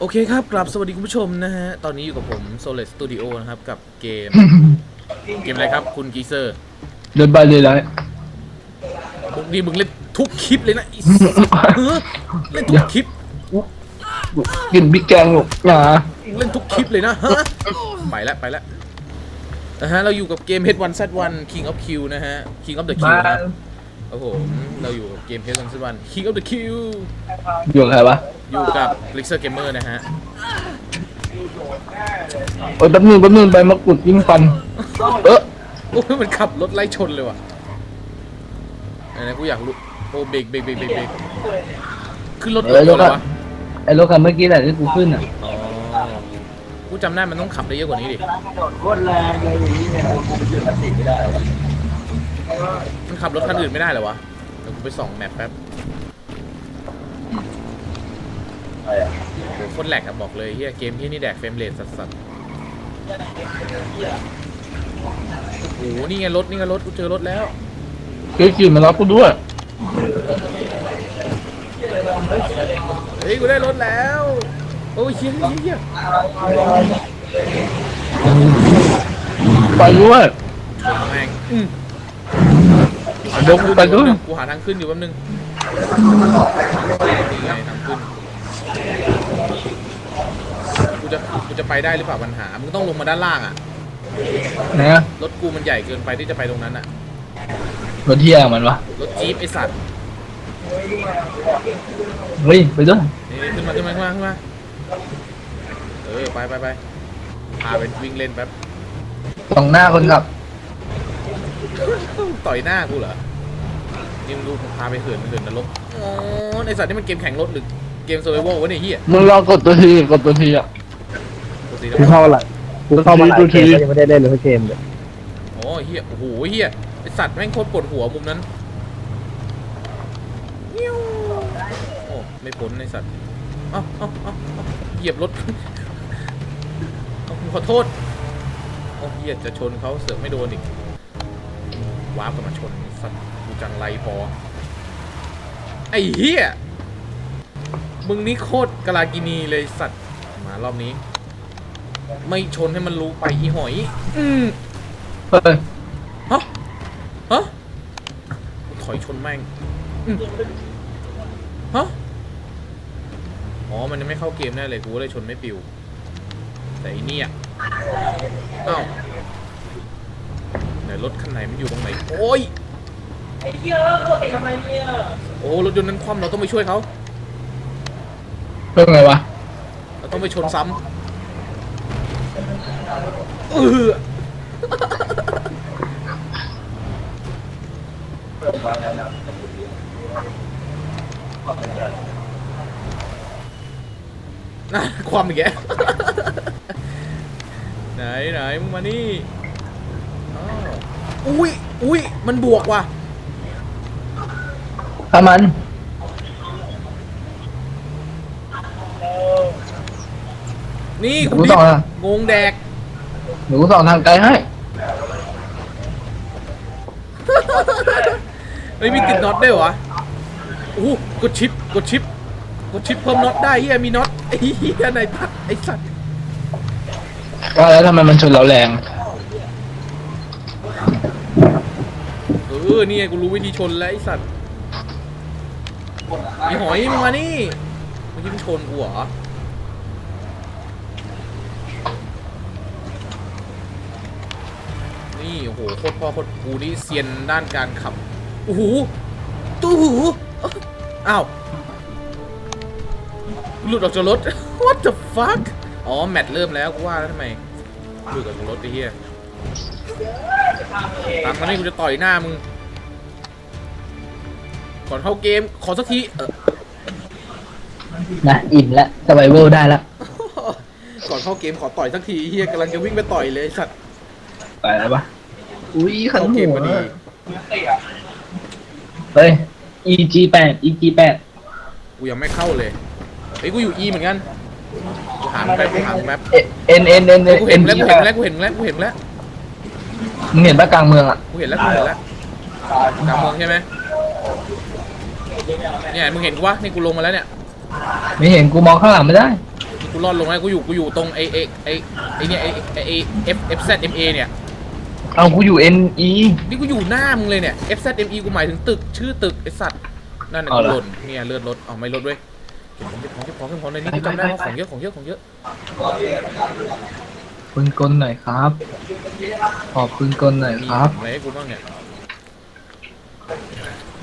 โอเคครับ กลับสวัสดีคุณผู้ชมนะฮะ ตอนนี้อยู่กับผม Solar Studio นะครับ กับเกม เกมอะไรครับ คุณกีเซอร์เดินไปเลยแล้วมึงนี่มึงเล่นทุกคลิปเลยนะไอีเล่นทุกคลิป กินพริกแกงหรอกหนามึงเล่นทุกคลิปเลยนะฮะ ไปแล้วไปแล้วนะฮะ เราอยู่กับเกม H1Z1 King of Q นะฮะ King of the Q ครับ โอ้โหเราอยู่กับเกม H1Z1 King of the Q อยู่กับใครวะอยู่กับ l i x e r Gamer นะฮะ โอ้ยแป๊บนึงแป๊บนึงใบมะกรูดยิ่งฟัน เออโอ้ยมันขับรถไล่ชนเลยว่ะไหนๆกูอยากรู้โอ้เบรกเบรกเบรกเบรกเบรกขึ้นรถเออเร็วเลรถยอะวะไอ้รถคันเมื่อกี้แหละที่กูขึ้นอะอ๋อกูจำได้มันต้องขับได้เยอะกว่านี้ดิโคตรแรงเลยอย่างนี้เนี่ยกูไปจุดตัดสินไม่ได้หรอ มันขับรถคันอื่นไม่ได้เหรอวะเดี๋ยวกูไปส่องแมปแป๊บอะไรอะโหโคตรแหลกอะบอกเลยเฮียเกมที่นี่แดกเฟรมเรทสัสๆโอ้โหนี่ไงรถนี่ไงรถกูเจอรถแล้ว เกยขี่มารับกูด้วยเฮ้ยกูได้รถแล้ว โอ้ยเฮียเฮียเฮียไปด้วยชนแม่งอืม เดี๋ยวกูไปด้วยกูหาทางขึ้นอยู่แป๊บนึงนี่ไงทางขึ้นกูจะกูจะไปได้หรือเปล่าปัญหา มึงต้องลงมาด้านล่างอะนะรถกูมันใหญ่เกินไปที่จะไปตรงนั้นอะรถเที่ยงมันวะรถจี๊ปไอสัตว์เฮ้ยไปด้วยนี่ขึ้นมาขึ้นมาขึ้นมาขึ้นมาเออไปไปไปพาไปวิ่งเล่นแป๊บสองหน้าคนขับ ต่อยหน้ากูเหรอนี่มึงดูผมพาไปเหินเหินนรกอ๋อไอสัตว์นี่มันเกมแข่งรถหรือเกมเซอร์ไวโววะเนี่ยเฮียมึงลองกดตัวทีกดตัวทีอะปกติกูแล้วเข้าละกูเข้ามาหลายดูเกทีมแล้วยังไม่ได้เล่นเลยสักเกมเลยโอ้เฮียโอ้โหเฮียไอสัตว์แม่งโคตรปวดหัวมุมนั้นยิ้วโอ้ไม่พ้นไอสัตว์เอ้าเอ้าเอ้าเอ้าเหยียบรถเอ้าขอโทษโอ้เฮียจะชนเขาเสือกไม่โดนอีก ว้าบกลับมาชนไอ้สัตว์กูจังไรพอ ไอ้เฮียมึงนี่โคตรกะลากินีเลยสัตว์ มารอบนี้ ไม่ชนให้มันรู้ไปอีหอย อืมเฮ้ยฮะฮะถอยชนแม่งอืมฮะ อ๋อ มันยังไม่เข้าเกมแน่เลย กูก็เลยชนไม่ปิว แต่อีเนี่ยอ้าว ไหนรถคันไหนมันอยู่ตรงไหน โอ้ย ไอ้เหี้ยทำไมเนี่ยโอ้รถยนต์นั้นคว่ำเราต้องไปช่วยเขา เพื่อไงวะ เราต้องไปชนซ้ำเออน่ะความอีกแกไหนไหนมึงมานี่อ้าว อุ้ยอุ้ยมันบวกว่ะถ้ามัน นี่กูกูต่ดิอนะ งงแดกเดี๋ยวกูส่องทางไกลให้ เฮ้ยมีติดน็อตด้วยเหรอวะโอ้โหกดชิปกดชิปกดชิปเพิ่มน็อตได้เฮียมีน็อตไอ้เฮียในพัดไอ้สัตว์ว่าแล้วทำไมมันชนเราแรง ออนี่ไงกูรู้วิธีชนแล้วไอสัตว์ไอหอยมึงมานี่เมื่อกี้มึงชนกูเหรอนี่โอ้โหโคตรพ่อโคตรกูนี่เซียนด้านการขับโอ้โหตู้หูอ้าวหลุดออกจากรถ What the fuck อ๋อ แมตช์เริ่มแล้วกูว่าแล้วทำไมหลุดออกจากรถไอ้เหี้ยตังมานี่กูจะต่อยหน้ามึง ก่อนเข้าเกมขอสักทีเออนะอิ่มแล้วสบายเวลได้แล้วก่อนเข้าเกมขอต่อยสักทีเฮียกำลังจะวิ่งไปต่อยเลยไอ้สัตว์ไปแล้วปะอุ้ยขันเข้าเกหัมวพอดีเฮ้ย EG 8 EG 8กูยังไม่เข้าเลยเฮ้ยกูอยู่ E เหมือนกันกูหามึงแป๊บกูหามึงแป๊บ N N N เฮ้ยกูเห็น N แล้ว G กูเห็นแล้วกูเห็นแล้วกูเห็นแล้วมึงเห็นปะกลางเมืองอะกูเห็นแล้วกูเห็นแล้วกลางเมืองใช่ไหม เนี่ยมึงเห็นกูวะนี่กูลงมาแล้วเนี่ยไม่เห็นกูมองข้างหลังไม่ได้มึงกูรอดลงแล้วกูอยู่กูอยู่ตรงไอไอไอไอเนี่ยไอไอไอ F F Z M A เนี่ยเอากูอยู่ N E นี่กูอยู่หน้ามึงเลยเนี่ย F Z M E กูหมายถึงตึกชื่อตึกไอสัตว์นั่นน่ะเอากูเหรอหล่นเนี่ยเลือดรถเอาไม่ลดเว้ยเก็บของเก็บของเก็บของเก็บของในนี้กูจำได้ว่าของเยอะของเยอะของเยอะปืนกลหน่อยครับ ขอปืนกลหน่อยมีครับ อะไรให้กูบ้างเนี่ย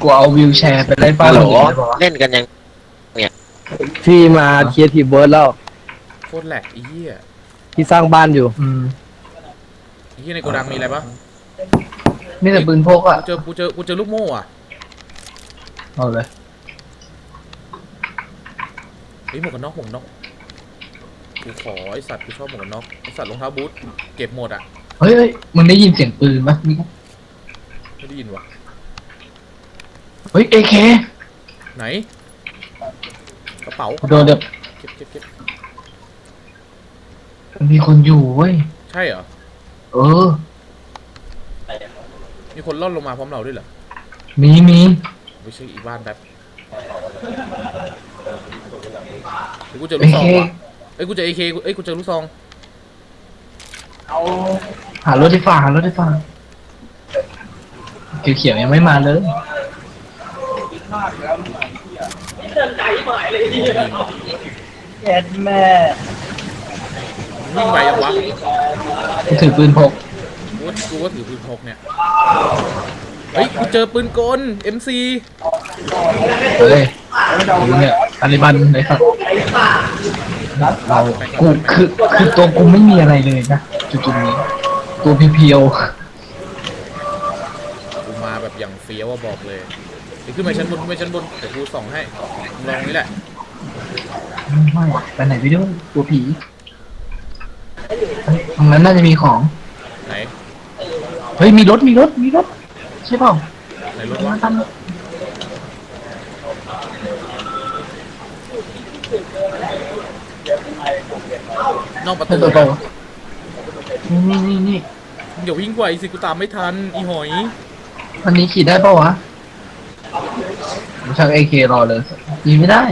กูเอาวิวแชร์ไปไล่ป้าฮัลโหลคนอื่นได้ปะวะเล่นกันยังพี่มาเคียร์ทีเบิร์ดแล้วโคตรแหลกไอ้เหี้ยพี่สร้างบ้านอยู่ อืมไอ้เหี้ยในโกดังมีอะไรปะนี่แต่ปืนพกอะกูเจอกูเจอกูเจอลูกโม่อะเอาเลยเฮ้ยหมวกกันน็อกหมวกกันน็อกกูขอไอสัตว์กูชอบหมวกกันน็อกไอสัตว์รองเท้าบูทเก็บหมดอะเฮ้ยเฮ้ยมึงได้ยินเสียงปืนปะนี่ไม่ได้ยินวะ เฮ้ย AK ไหน กระเป๋าโดนเดี๋ยวเก็บเก็บเก็บมันมีคนอยู่เว้ย ใช่เหรอ เออ มีคนล่อนลงมาพร้อมเราด้วยเหรอมีมีไม่ใช่อีกบ้านแป๊บเฮ้ยกูเจอลูกซอง AK ว่ะเอ้ยกูเจอเอเคเอ้ยกูเจอลูกซอง หารถที่ฝ่าหารถที่ฝ่าเขียวๆยังไม่มาเลย แย่แม่วิ่งไปยังวะกูถือปืนพกกูว่ากูก็ถือปืนพกเนี่ย เฮ้ย กูเจอปืนกล MC เฮ้ยกูเนี่ยตาลิบันเลยครับเรากูคือคือตัวกูไม่มีอะไรเลยนะจุดๆนี้ ตัวเพียวกูมาแบบอย่างเฟี้ยวอะบอกเลย เดี๋ยวขึ้นไปชั้นบนขึ้นไปชั้นบนเดี๋ยวกูส่องให้ลองนี่แหละไม่ไปไหนไปด้วยตัวผีตรงนั้นน่าจะมีของ ไหนเฮ้ยมีรถมีรถมีรถใช่เปล่าไหนรถมาวะทำนอกประตูเปล่านะนี่นี่นี่เดี๋ยววิ่งไวสิกูตามไม่ทันอีหอยวันนี้ขี่ได้เปล่าวะ ผมชักเอเครอเลยยิงไม่ได้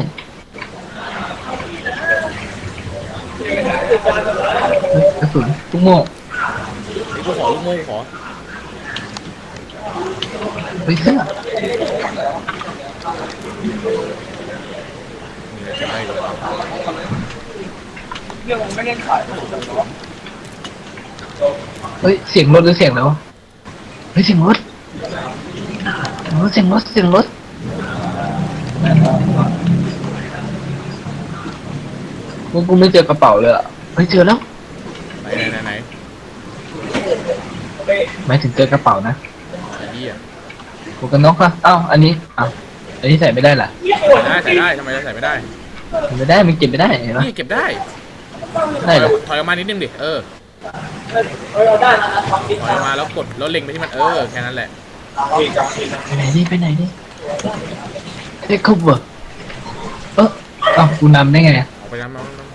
กระสุนตุ้งโม่ไอ้กูขอลูกโม่ขอเฮ้ยเสื้อนี่แหละจะให้เลยเรื่องมันไม่เล่นขายเฮ้ย เสียงรถหรือเสียงแล้วะเฮ้ยเสียงรถเออเสียงรถเสียงรถ กูกูไม่เจอกระเป๋าเลยอะเฮ้ยเจอแล้วไหนไหนไหนไหนหมายถึงเจอกระเป๋านะไอ้เหี้ยกูกันน็อกอะอ้าวอันนี้อ้าวอันนี้ใส่ไม่ได้เหรอได้ใส่ได้ทำไมจะใส่ไม่ได้ใส่ไม่ได้มันเก็บไม่ได้เห็นปะนี่เก็บได้ได้เหรอถอยออกมานิดนึงดิเออเออได้แล้วนะทำดิถอยออกมาแล้วกดแล้วเล็งไปที่มันเออแค่นั้นแหละไปไหนดิไปไหนดิ เฮ้ยคุบเหรอเอออ้าวกูนำได้ไงอะออกไปน้ำน้ำน้ำ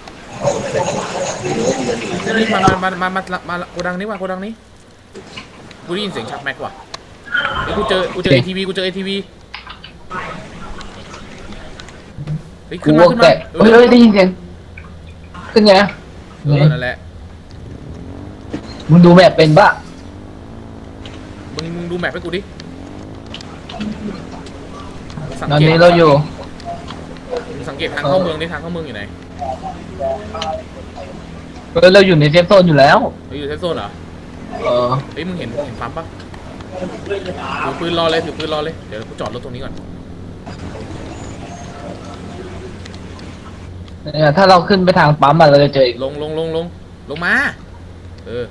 นี่มามามามามามาโกดังนี้ว่ะโกดังนี้กูได้ยินเสียงชักแม็กว่ะไอ้ยกูเจอกูเจอ ATV กูเจอ ATV เฮ้ยกูขึ้นมาวกขึ้นแต่มาเฮ้ยเฮ้ยได้ยินเสียงขึ้นไงอะเออนั่นแหละมึงดูแมพเป็นปะมึงมึงดูแมพให้กูดิ สังตอนเกตนี้เราอยู่มึงสังเกตทางเข้าเมืองดิทางเข้าเมืองอยู่ไหนเออเราอยู่ในเซฟโซนอยู่แล้วเฮ้ยอยู่เซฟโซนเหรอ เออเฮ้ยมึงเห็นมึงเห็นปั๊มปะถือปืนรอเลยถือปืนรอเลย เดี๋ยวกูจอดรถตรงนี้ก่อน เนี่ยถ้าเราขึ้นไปทางปั๊มอะเราจะเจออีกลงลงลงลงลงมา เออ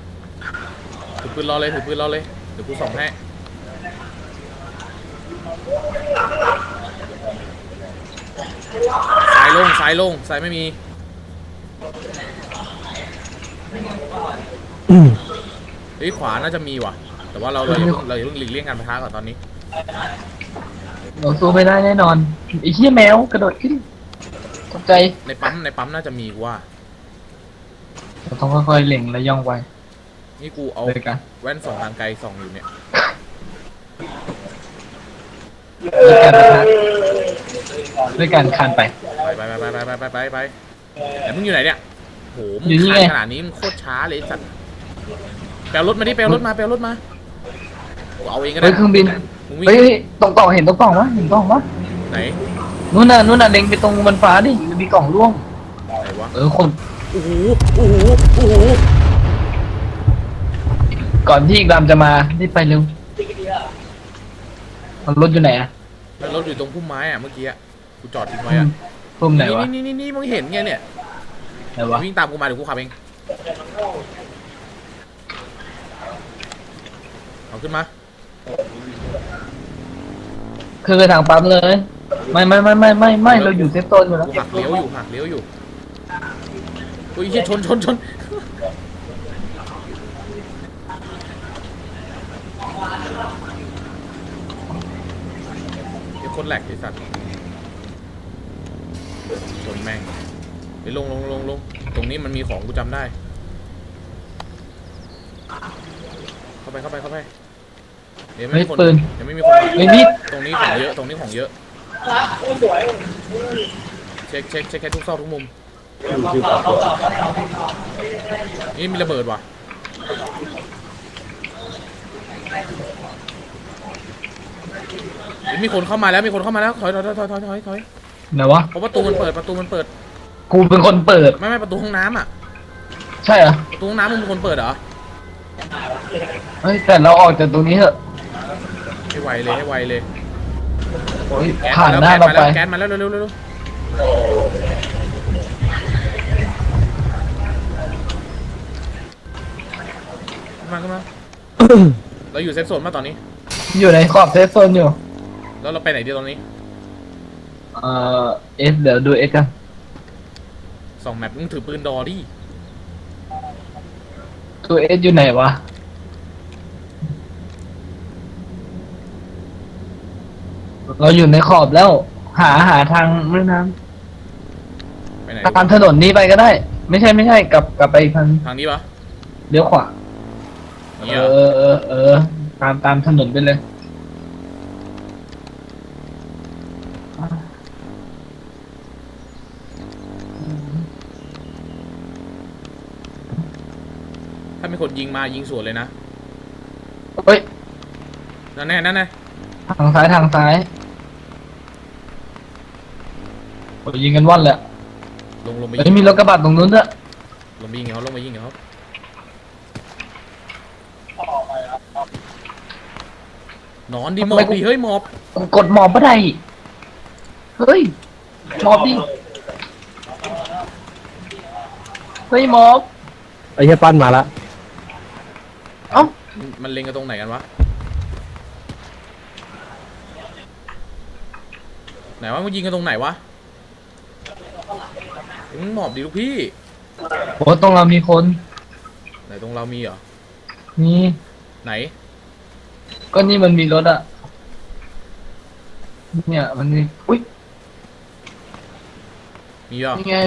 ถือปืนรอเลยถือปืนรอเลย เดี๋ยวกูส่องให้ สายลงสายลงสายไม่มีเฮ้ยขวาน่าจะมีว่ะ แต่ว่าเราเราอย่าเพิ่งเราอย่าเพิ่งหลีกเลี่ยงการปะทะก่อนตอนนี้เราสู้ไม่ได้แน่นอนไอ้เหี้ยแมวกระโดดขึ้นตกใจในปั๊มในปั๊มน่าจะมีกูว่า เราต้องค่อยๆเล็งและย่องไวนี่กูเอาเลยกันแว่นส่องทางไกลส่องอยู่เนี่ยด้วยการประทะ ด้วยการคานไป ไปไปไปไปไปไปไปไปแต่มึงอยู่ไหนเนี่ยโหมึงอยู่นี่ขาไงดขนาดนี้มึงโคตรช้าเลยไอ้สัตว์แปลรถมาดิแปลรถมาแปลรถมากูเอาเองก็เฮ้ได้ยเครื่องบิน มึงวิ่งเฮ้ยตรงกล่องเห็นตรงกล่องวะเห็นกล่องวะไหนนู่นน่ะนู่นน่ะเล็งไปตรงบนฟ้าดิมันมีกล่องร่วง ไหนวะเออคนโอ้โหโอ้โหโอ้โหก่อนที่อีกลำจะมารีบไปเร็วมันรถอยู่ไหนอะ แล้วรถอยู่ตรงพุ่มไม้อะเมื่อกี้อะกูจอดทิ้งไว้อะพุ่มไหนวะนี่นี่นี่นี่มึงเห็นไงเนี่ยไหนวะวิ่งตามกูมาเดี๋ยวกูขับเองเอาขึ้นมาคือไปทางปั๊มเลย ไม่ไม่ไม่ไม่ไม่ไม่เราอยู่เซฟโซนอยู่แล้วกูหักเลี้ยวอยู่หักเลี้ยวอยู่อุ้ยเหี้ยชนชนชน เดี๋ยวคนแหลกไอ้สัตว์ชนแม่งไปลงลงลงลงตรงนี้มันมีของกูจำได้ เข้าไปเข้าไปเข้าไปเดี๋ยวไม่เฮ้ยมีคนปืน เดี๋ยวไม่มีคนเฮ้ยมีดตรงนี้ของเยอะตรงนี้ของเยอะเช็คเช็คเช็คแค่ทุกซอกทุกมุมนี่มีระเบิดว่ะ เฮ้ยมีคนเข้ามาแล้วมีคนเข้ามาแล้วถอยถอยถอยถอยถอยถอยถอยไหนวะ เพราะประตูมันเปิดประตูมันเปิดกูเป็นคนเปิด ไม่ไม่ประตูห้องน้ำอะใช่เหรอ ประตูห้องน้ำมึงเป็นคนเปิดเหรอเฮ้ย แต่เราออกจากตรงนี้เถอะ ให้ไวเลยให้ไวเลยโอ้ยแก๊สผ่านมาหน้าแล้วเราแก๊สไปมาแล้วแก๊สมาแล้วเร็วเร็วเร็วเร็วขึ้นมาขึ้นมา เราอยู่เซฟโซนมาตอนนี้ อยู่ในขอบเซฟโซนอยู่ แล้วเราไปไหนดีตอนนี้เอ่อเอสเดี๋ยวดูเอสกันสองแมปมึงถือปืนดอดิตัวเอสอยู่ไหนวะ เราอยู่ในขอบแล้ว หาหาทางแม่น้ไปไหนำตามถนนนี้ไปก็ได้ ไม่ใช่ไม่ใช่กลับกลับไปอีกทางทางนี้ปะเลี้ยวขวานี่เอเหรออเออเออ ตามตามถนนไปเลย ถ้ามีคนยิงมายิงสวนเลยนะ เฮ้ย นั่นแน่นั่นแน่ทางซ้ายทางซ้ายโอ้ยยิงกันว่อนเลยอะลงลงไปเฮ้ยิยงมีรถกระบะตรงนู้นด้วยลงไปยิงเขาลงไปยิงเขา นอนดิหมอบดิเฮ้ยหมอบกดหมอบไม่ได้ เฮ้ยหมอบดิ เฮ้ยหมอบ ไอ้เหี้ยปั้นมาละเอ้า มันเล็งกันตรงไหนกันวะไหนวะมันยิงกันตรงไหนวะมึงหมอบดิลูกพี่โอ้ตรงเรามีคนไหนตรงเรามีเหรอ นี่ ไหน ก็นี่มันมีรถอะเนี่ย มันมีอุ้ยมีเหรอนี่ไง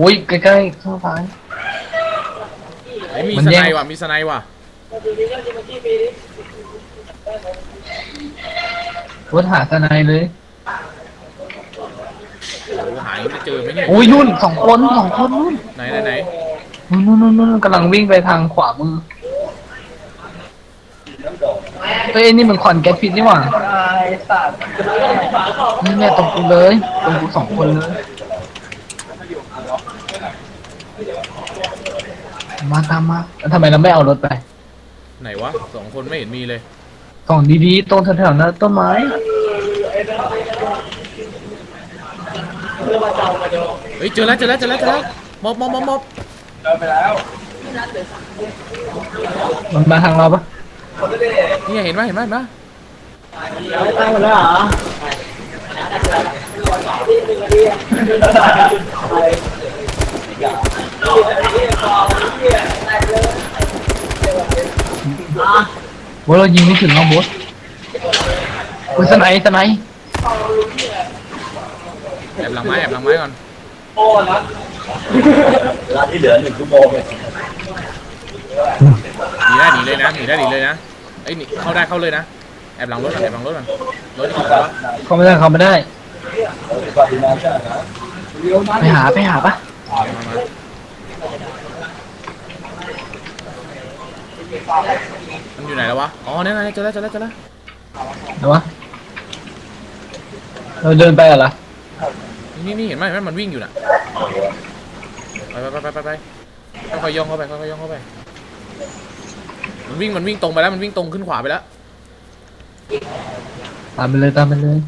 อุ้ยใกล้ๆข้างซ้าย ไอ้ยมีมันสแย่ไนง ด์ว่ะมีสไนด์ว่ะรถหาทนายเลย โอ้โหหายงไม่เจอไหมเนี่ยโอ้ยนุ่นสองคนสองคนนุ่นไหนไหนไหนนู่นนู่นนู่นนู่นกำลังวิ่งไปทางขวามือ เฮ้ยไอ้นี่มันควันแก๊สพิษนี่หว่านี่เนี่ยตรงกูเลยตรงกูสองคนเลยมาตามมาแล้วทำไมเราไม่เอารถไปไหนวะสองคนไม่เห็นมีเลยส่องดีๆตรงแถวๆนั้นต้นไม้เฮ้ยเจอแล้วเจอแล้วเจอแล้วเจอแล้วมอบมอบมอบมอบมันมาทางเราปะ นี่เห็นไหมเห็นไหมเห็นไหมโว้ยเรายิงไม่ถึงน้องโบ๊ทโอ้ยสไนส์สไนส์แอบหลังไม้แอบหลังไม้ก่อนเวลาที่เหลือหนึ่งชั่วโมงเนี่ยห นีได้หนีเลยนะหนีได้หนีเลยนะเอ้ยหนีเข้าได้เข้าเลยนะแอบหลังรถก่อนแอบหลังรถก่อนรถจะขับแล้วเขาไม่ได้เขาไม่ได้ปฏิมาใช่ไหมไปหาไปหาปะมามามันอยู่ไหนแล้ววะอ๋อเนี่ยนะเจอแล้วเจอแล้วเจอแล้วเดี๋ยววะเราเดินไปเหรอนี่นี่เห็นไหมเห็นไหมมันวิ่งอยู่น่ะไปไปไปไปไปไปค่อยๆย่องเข้าไปค่อยๆย่องเข้าไป มันวิ่งมันวิ่งตรงไปแล้วมันวิ่งตรงขึ้นขวาไปแล้วตามไปเลยตามไปเลย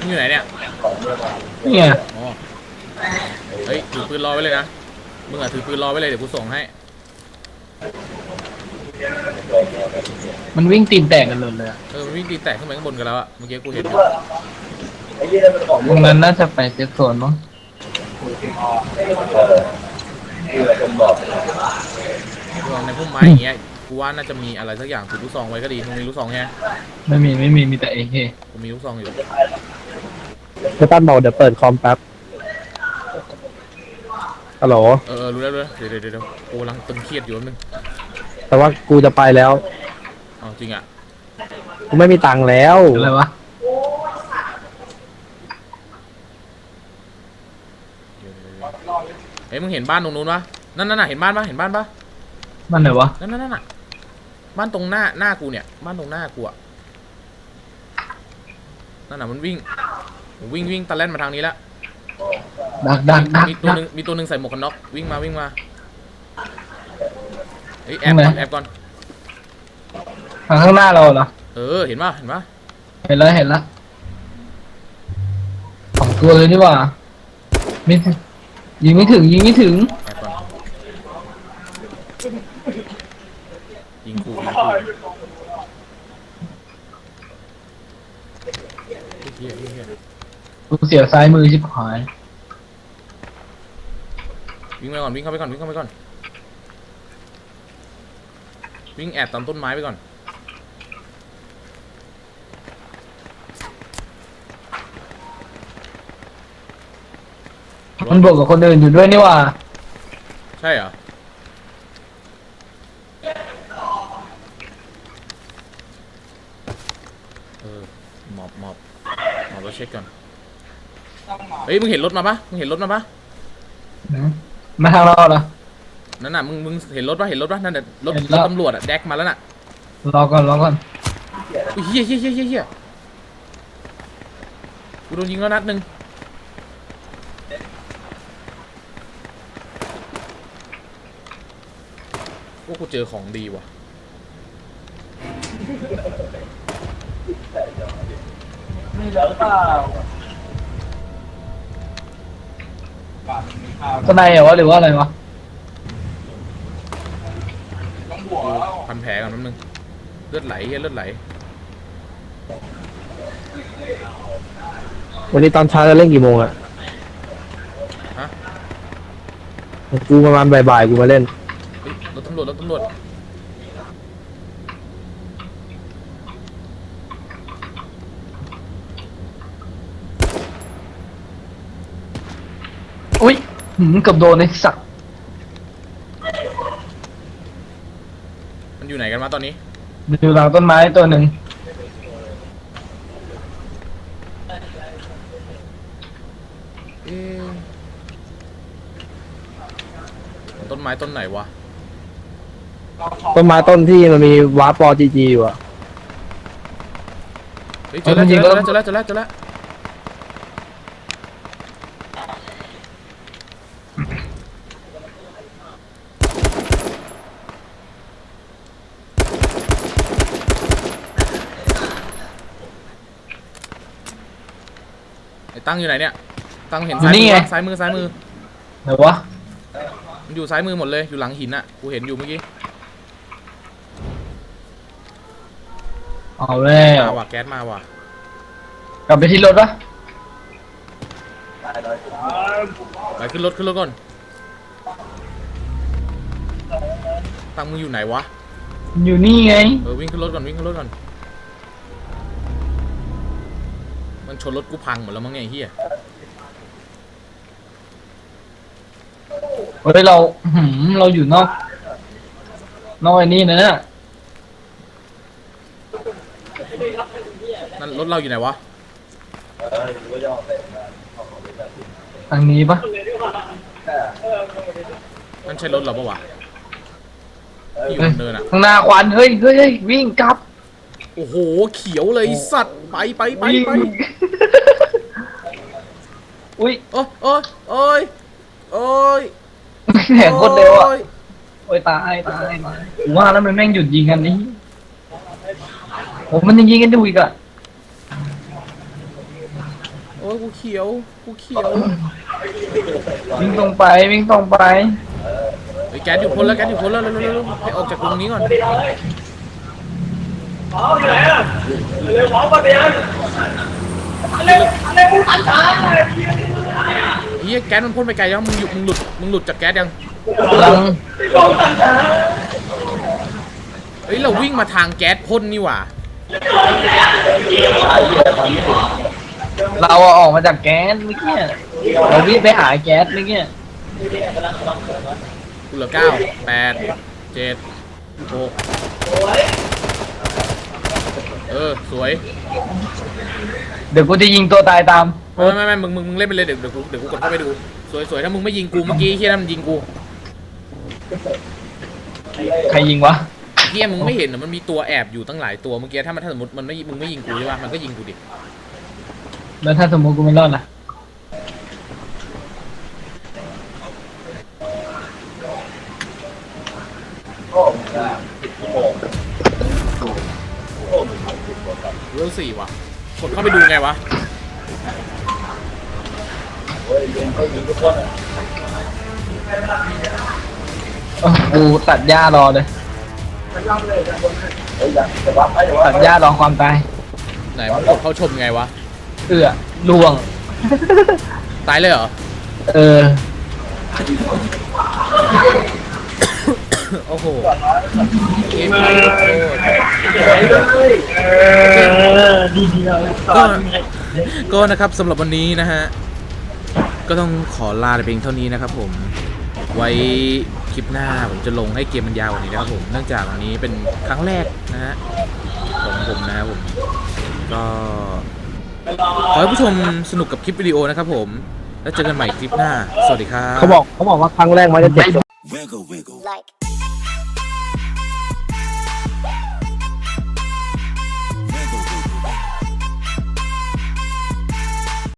มันอยู่ไหนเนี่ยนี่ไงอ๋อเฮ้ยถือปืนรอไว้เลยนะมึงอะถือปืนรอไว้เลยเดี๋ยวกูส่งให้ มันวิ่งตีนแตกกันเลยเลยอะเออมันวิ่งตีแตกขึ้นไปข้างบนกันแล้วอะเมื่อกี้กูเห็นอยู่ ไอ้ยี่นั่นเป็นของตรงนั้นน่าจะไปเซฟโซนมั้งเออที่เราคนบอกกูลองในพุ่มไม้อย่างเงี้ยกูว่าน่าจะมีอะไรสักอย่างถือลูกซองไว้ก็ดีมึงมีลูกซองแฮะไม่มีไม่มีมีแต่เอเคกูมีลูกซองอยู่เจะตั้นบอกเดี๋ยวเปิดคอมแป๊บฮัลโหล เออเออรู้แล้วรู้แล้วเดี๋ยวเดี๋ยวเดี๋ยวกูกำลังตึงเครียดอยู่แป๊บนึงแต่ว่ากูจะไปแล้ว เอาจริงอะ กูไม่มีตังค์แล้ว อะไรวะ เดี๋ยวเดี๋ยวเดี๋ยวเฮ้ยมึงเห็นบ้านตรงนู้นปะนั่นนั่นน่ะเห็นบ้านปะเห็นบ้านปะมันไหนวะนั่นนั่นนั่นน่ะบ้านตรงหน้าหน้ากูเนี่ย บ้านตรงหน้ากูอะนั่นน่ะมันวิ่งวิ่งวิ่งตะเล่นมาทางนี้แล้วดักดักดักมีตัวดักหนึงมีตัวหนึงใส่หมวกกันน็อกวิ่งมาวิ่งมาเฮ้ยแอบก่อนทำไมแอบก่อนทางข้างหน้าเราเหรอเออเห็นปะเห็นปะเห็นแล้วเห็นแล้วสองตัวเลยนี่หว่า ไม่ถึงยิงไม่ถึงยิงไม่ถึง แอบก่อนยิงขู่ยิงขู่เฮียเฮียเฮียกูเสียซ้ายมือชิบหายวิ่งไปก่อนวิ่งเข้าไปก่อนวิ่งเข้าไปก่อนวิ่งแอบตามต้นไม้ไปก่อน มันบวกกับคนอื่นอยู่ด้วยนี่หว่า ใช่เหรอ เออหมอบหมอบหมอบแล้วเช็คก่อน เฮ้ย มึงเห็นรถมาปะมึงเห็นรถมาปะหืมมาทางเราเหรอ นั่นน่ะ มึง มึงเห็นรถปะเห็นรถปะนั่นน่ะรถเห็นรแล้ถว ตำรวจอะแดกมาแล้วน่ะรอก่อนรอก่อนอุ้ยเฮียเฮียเฮียเฮียเฮียกูโดนยิงแล้วนัดหนึ่ง ว่ากูเจอของดีว่ะนี่แล้วเปล่าสไนเหรอวะหรือว่าอะไรวะกูพันแผลก่อนแป๊บนึง เลือดไหลเฮียเลือดไหล วันนี้ตอนเช้าจะเล่นกี่โมงอะฮะ กูประมาณบ่ายๆกูมาเล่นเฮ้ยรถตำรวจรถตำรวจอุ้ยหืมเกือบโดนไอ้สัตว์มันอยู่ไหนกันมาตอนนี้ อยู่หลังต้นไม้ตัวหนึ่งเอ๊ะต้นไม้ต้นไหนวะ ต้นไม้ต้นที่มันมีวาร์ปปอจีจีอยู่อะเฮ้ยเจอแล้วเจอแล้วเจอแล้วเจอแล้วเจอแล้วไอ้ตั้งอยู่ไหนเนี่ย ตั้งเห็นซ้ายมือปะซ้ายมือซ้ายมือ ไหนวะ มันอยู่ซ้ายมือหมดเลยอยู่หลังหินอะกูเห็นอยู่เมื่อกี้ เอาแล้วมาว่ะแก๊สมาว่ะกลับไปที่รถวะไปขึ้นรถขึ้นรถก่อนตั้งมึงอยู่ไหนวะอยู่นี่ไงเออวิ่งขึ้นรถก่อนวิ่งขึ้นรถก่อนมันชนรถกูพังหมดแล้วมั้งเนี่ยไอ้เฮียเฮ้ยเราหืมเราอยู่นอกนอกไอ้นี่นะ นั่นรถเราอยู่ไหนวะเออหรือว่าจะออกไปมาออกไปแบบทางนี้ปะนั่นใช่รถเราปะวะที่อยู่เฮ้ยบนเนินอะข้างหน้าควันเฮ้ยเฮ้ยเฮ้ยวิ่งกลับโอ้โห เขียวเลยไอ้สัตว์ ไปไปไปวิ่งไปอุ้ยโอ้ยโอ้ยโอ้ยโอ้ยแหงโคตรเร็วอะโอ้ยโอ้ยตายตายตายผมว่าแล้วมันแม่งหยุดยิงกันนี่ผมมันยังยิงกันอยู่อีกอะโอ้ยกูเขียว กูเขียววิ่งตรงไปวิ่งตรงไปไอ้ยแก๊สอยู่พ้นแล้วแก๊สอยู่พ้นแล้วเร็วๆๆให้ออกจากตรงนี้ก่อนเฮียแก๊สมันพ่นไปไกลแล้วมึงหยุดมึงหลุดมึงหลุดจากแก๊สยังลังเฮ้ยเราวิ่งมาทางแก๊สพ่นนี่หว่า เราอะออกมาจากแก๊สเมื่อกี้เราวิ่งไปหาแก๊สเมื่อกี้กูเหลือเก้าแปดเจ็ดหกเออ สวย เดี๋ยวกูจะยิงตัวตายตามไม่ไม่ไม่มึงมึงมึงเล่นไปเลยเดี๋ยวเดี๋ยวกูเดี๋ยวกูกดเข้าไปดู สวยสวยถ้ามึงไม่ยิงกูเมื่อกี้เฮียนั่นมันยิงกูใครยิงวะเฮียมึงไม่เห็นเหรอมันมีตัวแอบอยู่ตั้งหลายตัวเมื่อกี้ถ้ามันถ้าสมมติมันไม่มึงไม่ยิงกูใช่ป่ะมันก็ยิงกูดิ แล้วถ้าสมมติกูไม่รอดล่ะ เวลสี่ว่ะ กดเข้าไปดูไงวะเฮ้ยยังไม่ยิงทุกคนอะเออกูตัดหญ้ารอเลย ตัดหญ้ารอความตายไหนมึงกดเข้าชมไงวะ เอื้อล่วง ตายเลยเหรอ เออ โอ้โหเกมก็ก็นะครับสำหรับวันนี้นะฮะ ก็ต้องขอลาไปเพียงเท่านี้นะครับผม ไว้คลิปหน้าผมจะลงให้เกมมันยาวกว่านี้นะครับผม เนื่องจากวันนี้เป็นครั้งแรกนะฮะของผมนะครับผม ก็ ขอให้ผู้ชมสนุกกับคลิปวิดีโอนะครับผม แล้วเจอกันใหม่คลิปหน้า สวัสดีครับ เขาบอกเขาบอกว่าครั้งแรกมันจะเจ็บ Wiggle, wiggle. like